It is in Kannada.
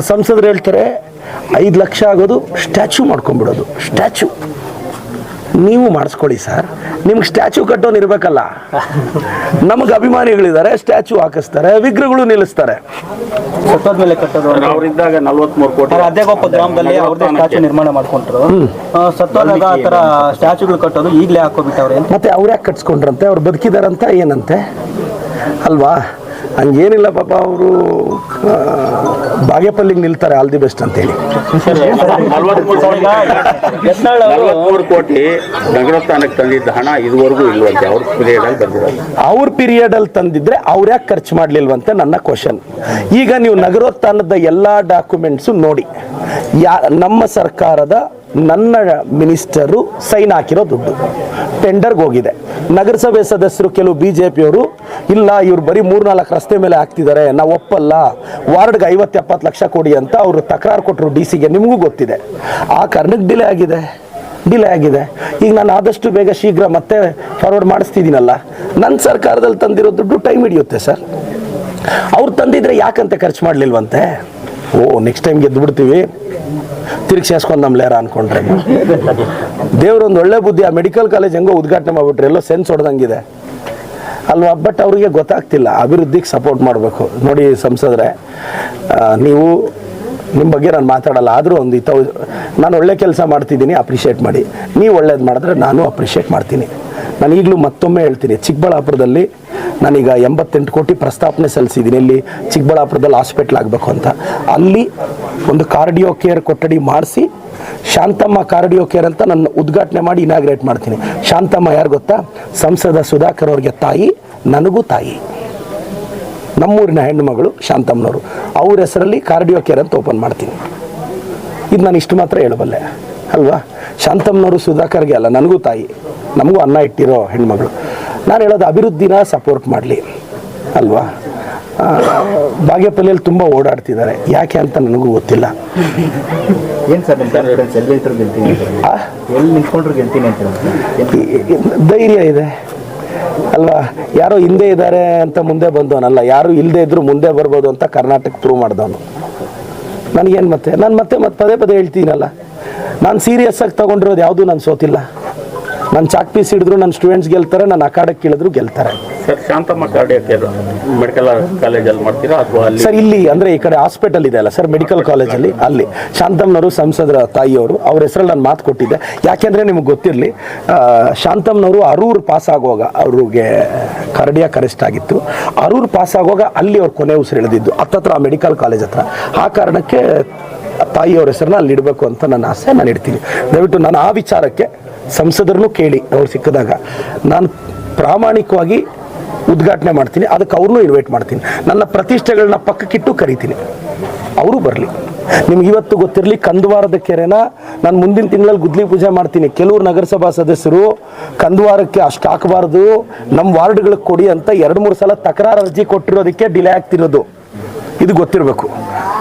ಸಂಸದರು ಹೇಳ್ತಾರೆ ಐದು ಲಕ್ಷ ಆಗೋದು ಸ್ಟ್ಯಾಚು ಮಾಡ್ಕೊಂಡ್ಬಿಡೋದು ಸ್ಟ್ಯಾಚು. ನೀವು ಮಾಡಿಸ್ಕೊಳ್ಳಿ ಸರ್ ನಿಮ್ಗೆ ಸ್ಟ್ಯಾಚು ಕಟ್ಟೋನ್ ಇರಬೇಕಲ್ಲ ನಮಗೆ ಅಭಿಮಾನಿಗಳಿದ್ದಾರೆ ಸ್ಟ್ಯಾಚು ಹಾಕಿಸ್ತಾರೆ ವಿಗ್ರಹಗಳು ನಿಲ್ಲಿಸ್ತಾರೆ. ಕಟ್ಟೋದು. ಅವರಿದ್ದಾಗ ನಲ್ವತ್ಮೂರು ಕೋಟಿ ಗ್ರಾಮದಲ್ಲಿ ಅವ್ರದ್ದೇ ನಿರ್ಮಾಣ ಮಾಡ್ಕೊಂಡ್ರು. ಆ, ಸತ್ತೋದಾಗ ಆ ತರ ಸ್ಟ್ಯಾಚುಗಳು ಕಟ್ಟೋದು ಈಗಲೇ ಹಾಕೋಬಿಟ್ಟವ್ರೆ ಮತ್ತೆ ಅವ್ರು ಯಾಕೆ ಕಟ್ಸ್ಕೊಂಡ್ರಂತೆ? ಅವ್ರು ಬದುಕಿದಾರಂತ ಏನಂತೆ? ಅಲ್ವಾ? ಹಂಗೇನಿಲ್ಲ ಪಾಪ ಅವರು ಬಾಗೇಪಲ್ಲಿಗೆ ನಿಲ್ತಾರೆ ಆಲ್ ದಿ ಬೆಸ್ಟ್ ಅಂತ ಹೇಳಿ ಕೋಟಿ ಯತ್ನಾಳ್ ಕೋಟಿ ನಗರಸ್ಥಾನಕ್ಕೆ ತಂದಿದ್ದ ಹಣ ಇದುವರೆಗೂ ಇಲ್ವಂತೆ ಅವ್ರ ಪೀರಿಯಡ್ ಅಲ್ಲಿ ಬಂದಿರೋದು. ಅವ್ರ ಪೀರಿಯಡ್ ಅಲ್ಲಿ ತಂದಿದ್ರೆ ಅವ್ರು ಯಾಕೆ ಖರ್ಚು ಮಾಡ್ಲಿಲ್ವಂತೆ ನನ್ನ ಕ್ವಶನ್ ಈಗ ನೀವು ನಗರೋತ್ಥಾನದ ಎಲ್ಲಾ ಡಾಕ್ಯುಮೆಂಟ್ಸು ನೋಡಿ ಯಾ ನಮ್ಮ ಸರ್ಕಾರದ ನನ್ನ ಮಿನಿಸ್ಟರು ಸೈನ್ ಹಾಕಿರೋ ದುಡ್ಡು. ಟೆಂಡರ್ಗೆ ಹೋಗಿದೆ. ನಗರಸಭೆ ಸದಸ್ಯರು ಕೆಲವು ಬಿ ಜೆ ಪಿಯವರು ಇಲ್ಲ, ಇವ್ರು ಬರೀ ಮೂರ್ನಾಲ್ಕು ರಸ್ತೆ ಮೇಲೆ ಹಾಕ್ತಿದ್ದಾರೆ, ನಾವು ಒಪ್ಪಲ್ಲ. ವಾರ್ಡ್ಗೆ ಐವತ್ತು ಎಪ್ಪತ್ತು ಲಕ್ಷ ಕೊಡಿ ಅಂತ ಅವರು ತಕರಾರು ಕೊಟ್ಟರು ಡಿ ಸಿಗೆ, ನಿಮಗೂ ಗೊತ್ತಿದೆ. ಆ ಕಾರಣಕ್ಕೆ ಡಿಲೇ ಆಗಿದೆ. ಡಿಲೇ ಆಗಿದೆ. ಈಗ ನಾನು ಆದಷ್ಟು ಬೇಗ ಶೀಘ್ರ ಮತ್ತೆ ಫಾರ್ವರ್ಡ್ ಮಾಡಿಸ್ತಿದ್ದೀನಲ್ಲ. ನನ್ನ ಸರ್ಕಾರದಲ್ಲಿ ತಂದಿರೋ ದುಡ್ಡು ಟೈಮ್ ಹಿಡಿಯುತ್ತೆ ಸರ್ ಅವ್ರು ತಂದಿದ್ರೆ ಯಾಕಂತೆ ಖರ್ಚು ಮಾಡಲಿಲ್ವಂತೆ? ಓ ನೆಕ್ಸ್ಟ್ ಟೈಮ್ ಗೆದ್ದು ಬಿಡ್ತೀವಿ ತಿರುಗಿ ಸೇಸ್ಕೊಂಡು ನಮ್ಮ ಲೇರ ಅನ್ಕೊಂಡ್ರೆ. ದೇವ್ರೊಂದು ಒಳ್ಳೆ ಬುದ್ಧಿ, ಆ ಮೆಡಿಕಲ್ ಕಾಲೇಜ್ ಹೆಂಗೋ ಉದ್ಘಾಟನೆ ಮಾಡ್ಬಿಟ್ರೆ ಎಲ್ಲೋ ಸೆನ್ಸ್ ಹೊಡೆದಂಗಿದೆ. ಅಲ್ವಾ? ಬಟ್ ಅವರಿಗೆ ಗೊತ್ತಾಗ್ತಿಲ್ಲ. ಅಭಿವೃದ್ಧಿಗೆ ಸಪೋರ್ಟ್ ಮಾಡಬೇಕು. ನೋಡಿ ಸಂಸದ್ರೆ ನೀವು ನಿಮ್ಮ ಬಗ್ಗೆ ನಾನು ಮಾತಾಡಲ್ಲ, ಆದರೂ ಒಂದು ಇತ್ತ ನಾನು ಒಳ್ಳೆ ಕೆಲಸ ಮಾಡ್ತಿದ್ದೀನಿ, ಅಪ್ರಿಷಿಯೇಟ್ ಮಾಡಿ. ನೀವು ಒಳ್ಳೇದು ಮಾಡಿದ್ರೆ ನಾನು ಅಪ್ರಿಷಿಯೇಟ್ ಮಾಡ್ತೀನಿ. ನಾನು ಮತ್ತೊಮ್ಮೆ ಹೇಳ್ತೀನಿ, ಚಿಕ್ಕಬಳ್ಳಾಪುರದಲ್ಲಿ ನಾನೀಗ ಎಂಬತ್ತೆಂಟು ಕೋಟಿ ಪ್ರಸ್ತಾಪನೆ ಸಲ್ಲಿಸಿದ್ದೀನಿ. ಇಲ್ಲಿ ಚಿಕ್ಕಬಳ್ಳಾಪುರದಲ್ಲಿ ಹಾಸ್ಪಿಟ್ಲ್ ಆಗಬೇಕು ಅಂತ. ಅಲ್ಲಿ ಒಂದು ಕಾರ್ಡಿಯೋ ಕೇರ್ ಕೊಠಡಿ ಮಾಡಿಸಿ, ಶಾಂತಮ್ಮ ಕಾರ್ಡಿಯೋ ಕೇರ್ ಅಂತ ನನ್ನ ಉದ್ಘಾಟನೆ ಮಾಡಿ ಇನಾಗ್ರೇಟ್ ಮಾಡ್ತೀನಿ. ಶಾಂತಮ್ಮ ಯಾರು ಗೊತ್ತಾ? ಸಂಸದ ಸುಧಾಕರ್ ಅವ್ರಿಗೆ ತಾಯಿ, ನನಗೂ ತಾಯಿ. ನಮ್ಮೂರಿನ ಹೆಣ್ಣುಮಗಳು ಶಾಂತಮ್ಮನವರು. ಅವ್ರ ಹೆಸರಲ್ಲಿ ಕಾರ್ಡಿಯೋ ಕೇರ್ ಅಂತ ಓಪನ್ ಮಾಡ್ತೀನಿ. ಇದು ನಾನು ಇಷ್ಟು ಮಾತ್ರ ಹೇಳಬಲ್ಲೆ, ಅಲ್ವಾ? ಶಾಂತಮ್ಮನವರು ಸುಧಾಕರ್ಗೆ ಅಲ್ಲ, ನನಗೂ ತಾಯಿ. ನಮಗೂ ಅನ್ನ ಇಟ್ಟಿರೋ ಹೆಣ್ಮಗಳು. ನಾನು ಹೇಳೋದು ಅಭಿವೃದ್ಧಿನ ಸಪೋರ್ಟ್ ಮಾಡಲಿ ಅಲ್ವಾ? ಬಾಗೇಪಲ್ಲಿಯಲ್ಲಿ ತುಂಬ ಓಡಾಡ್ತಿದ್ದಾರೆ. ಯಾಕೆ ಅಂತ ನನಗೂ ಗೊತ್ತಿಲ್ಲ. ಧೈರ್ಯ ಇದೆ. ಅಲ್ವಾ? ಯಾರೋ ಹಿಂದೆ ಇದ್ದಾರೆ ಅಂತ ಮುಂದೆ ಬಂದವನಲ್ಲ ಯಾರು ಇಲ್ಲದೆ ಇದ್ರು ಮುಂದೆ ಬರ್ಬೋದು ಅಂತ ಕರ್ನಾಟಕ ಪ್ರೂವ್ ಮಾಡ್ದವನು. ನನಗೇನು ಮತ್ತೆ? ನಾನು ಮತ್ತೆ ಮತ್ತೆ ಪದೇ ಪದೇ ಹೇಳ್ತೀನಲ್ಲ. ನಾನು ಸೀರಿಯಸ್ ಆಗಿ ತಗೊಂಡಿರೋದು ಯಾವುದು ನಾನು ಸೋತಿಲ್ಲ. ನಾನು ಚಾಕ್ ಪೀಸ್ ಹಿಡಿದ್ರು ನನ್ನ ಸ್ಟೂಡೆಂಟ್ಸ್ ಗೆಲ್ತಾರೆ ನಾನು ಅಖಾಡಕ್ಕೆ ಕೇಳಿದ್ರು ಗೆಲ್ತಾರೆ. ಸರ್ ಶಾಂತಮ್ಮ ಮೆಡಿಕಲ್ ಕಾಲೇಜಲ್ಲಿ ಮಾಡ್ತೀರಾ ಅಥವಾ ಅಲ್ಲಿ? ಸರ್ ಇಲ್ಲಿ ಅಂದ್ರೆ ಈ ಕಡೆ ಹಾಸ್ಪಿಟಲ್ ಇದೆ ಅಲ್ಲ ಸರ್ ಮೆಡಿಕಲ್ ಕಾಲೇಜಲ್ಲಿ ಅಲ್ಲಿ. ಶಾಂತಮ್ನವರು ಸಂಸದರ ತಾಯಿಯವರು ಅವ್ರ ಹೆಸರಲ್ಲಿ ನಾನು ಮಾತು ಕೊಟ್ಟಿದ್ದೆ. ಯಾಕೆಂದ್ರೆ ನಿಮ್ಗೆ ಗೊತ್ತಿರಲಿ ಶಾಂತಮ್ನವರು ಅರೂರು ಪಾಸ್ ಆಗುವಾಗ ಅವ್ರಿಗೆ ಕರಡಿಯ ಕರೆಸ್ಟ್ ಆಗಿತ್ತು. ಅರೂರು ಪಾಸ್ ಆಗುವಾಗ ಅಲ್ಲಿ ಅವ್ರ ಕೊನೆ ಉಸಿರು ಎಳೆದಿದ್ದು ಹತ್ತತ್ರ ಆ ಮೆಡಿಕಲ್ ಕಾಲೇಜ್ ಹತ್ರ. ಆ ಕಾರಣಕ್ಕೆ ತಾಯಿಯವ್ರ ಹೆಸರನ್ನ ಅಲ್ಲಿ ಇಡಬೇಕು ಅಂತ ನನ್ನ ಆಸೆ ನಾನು ಇಡ್ತೀನಿ. ದಯವಿಟ್ಟು ನಾನು ಆ ವಿಚಾರಕ್ಕೆ ಸಂಸದರನ್ನು ಕೇಳಿ ಅವ್ರು ಸಿಕ್ಕಿದಾಗ, ನಾನು ಪ್ರಾಮಾಣಿಕವಾಗಿ ಉದ್ಘಾಟನೆ ಮಾಡ್ತೀನಿ, ಅದಕ್ಕೆ ಅವ್ರನ್ನೂ ಇನ್ವೈಟ್ ಮಾಡ್ತೀನಿ. ನನ್ನ ಪ್ರತಿಷ್ಠೆಗಳನ್ನ ಪಕ್ಕಕ್ಕಿಟ್ಟು ಕರಿತೀನಿ. ಅವರು ಬರಲಿ. ನಿಮ್ಗೆ ಇವತ್ತು ಗೊತ್ತಿರಲಿ, ಕಂದವಾರದ ಕೆರೆನ ನಾನು ಮುಂದಿನ ತಿಂಗಳಲ್ಲಿ ಗುದ್ಲಿ ಪೂಜೆ ಮಾಡ್ತೀನಿ. ಕೆಲವರು ನಗರಸಭಾ ಸದಸ್ಯರು, ಕಂದವಾರಕ್ಕೆ ಅಷ್ಟು ಹಾಕಬಾರ್ದು ನಮ್ಮ ವಾರ್ಡ್ಗಳಿಗೆ ಕೊಡಿ ಅಂತ ಎರಡು ಮೂರು ಸಲ ತಕರಾರು ಅರ್ಜಿ ಕೊಟ್ಟಿರೋದಕ್ಕೆ ಡಿಲೇ ಆಗ್ತಿರೋದು. ಇದು ಗೊತ್ತಿರಬೇಕು.